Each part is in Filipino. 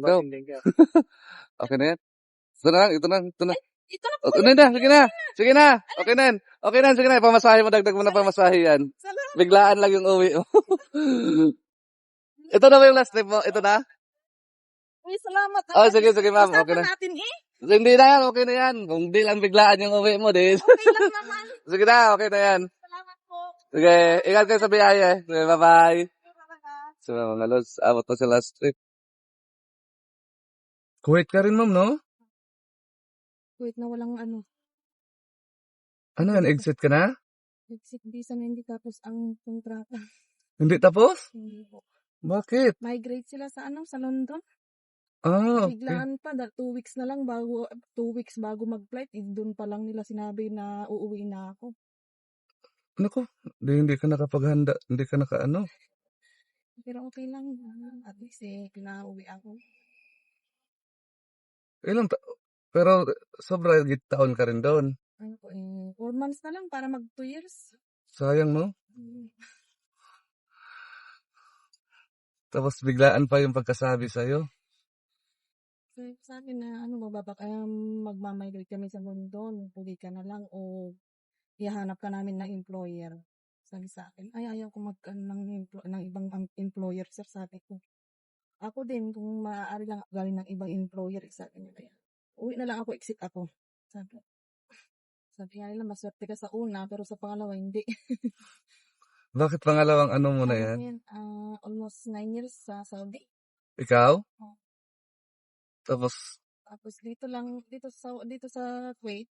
Go. Okay na yan. Ito na lang, ito na, ito na. Ito na po. Okay na, na, sige na. Sige na. Okay na. Okay na, sige na. Pamasahe mo, dagdag mo na pamasahe yan. Salamat. Biglaan lang yung uwi mo. ito na ba yung last trip mo? Ito na? Uy, salamat. Oh, sige, sige ma'am. Okay na. natin eh. Hindi na yan, okay na yan. Kung di lang biglaan yung uwi mo, di. Okay lang naman. Sige na, okay na yan. Salamat po. Sige, ingat kayo sa biyahe. Sige, bye-bye. Salamat. So, mga lods, abot na sa last trip. Kuwait ka rin, ma'am, no? Wait na walang ano. Ano yan, exit ka na? Exit visa na hindi tapos ang kontrata. Hindi tapos? Hindi po. Bakit? Migrate sila sa ano, sa London. Ah, okay. Biglaan pa, da, two weeks na lang bago, two weeks bago mag-flight, eh, doon pa lang nila sinabi na uuwi na ako. Ano ko? Hindi, hindi ka nakapaghanda. Hindi ka naka ano. Pero okay lang. At least eh, pinauwi ako. Ilang ta- Pero sobra git taon ka rin doon. Ano po eh, four months na lang para mag two years. Sayang, no? Hmm. Tapos biglaan pa yung pagkasabi sa'yo. Sabi na, ano, magbabak, um, magmamigrate kami sa London, huli ka na lang, o ihanap ka namin ng employer. Sabi sa akin, ay, ayaw ko mag, ano, ng, emplo- ng ibang um, employer, sir, sabi ko. Ako din, kung maaari lang galing ng ibang employer, eh, sabi niya, kaya, uwi na lang ako, exit ako. Sabi, sabi nga nila, maswerte ka sa una, pero sa pangalawa, hindi. Bakit pangalawang ano mo na yan? yan, ah, almost nine years sa Saudi. Ikaw? Oo. Tapos, Tapos dito lang, dito sa, dito sa Kuwait,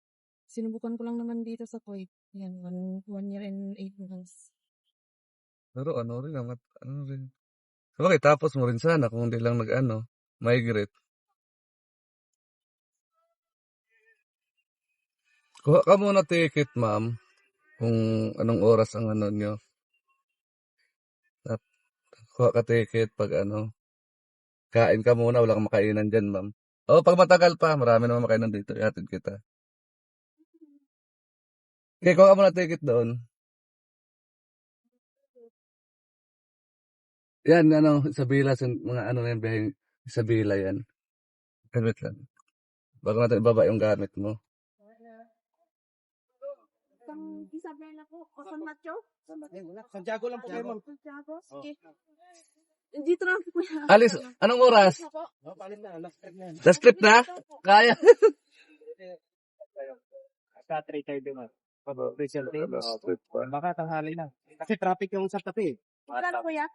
sinubukan ko lang naman dito sa Kuwait. Yan, one, one year and eight months. pero ano rin, amat, ano rin. Okay, tapos mo rin sana kung hindi lang nag-ano, migrate. Kuha ka muna ticket, ma'am. Kung anong oras ang ano nyo. Kuha ka ticket pag ano. Kain ka muna, wala kang makainan dyan, ma'am. Oh, pag matagal pa, marami naman makainan dito. Ihatid kita. Okay, kuha ka muna ticket doon. Yan, ano, Isabela, sa mga ano na yan, biyaheng Isabela yan. Gamit lang. Bago natin ibaba yung gamit mo. Pang Isabela po, o San Mateo? Santiago lang po kayo, ma'am. Santiago, sige. Dito lang po kuya. Alis, anong oras? Po? Oh, palit na. Last trip na yan. Last trip na? Kaya. Sa 3.30 ma'am. Pag Rizal Day. Baka tanghali na. Kasi traffic yung sa tabi. Magkano kuya?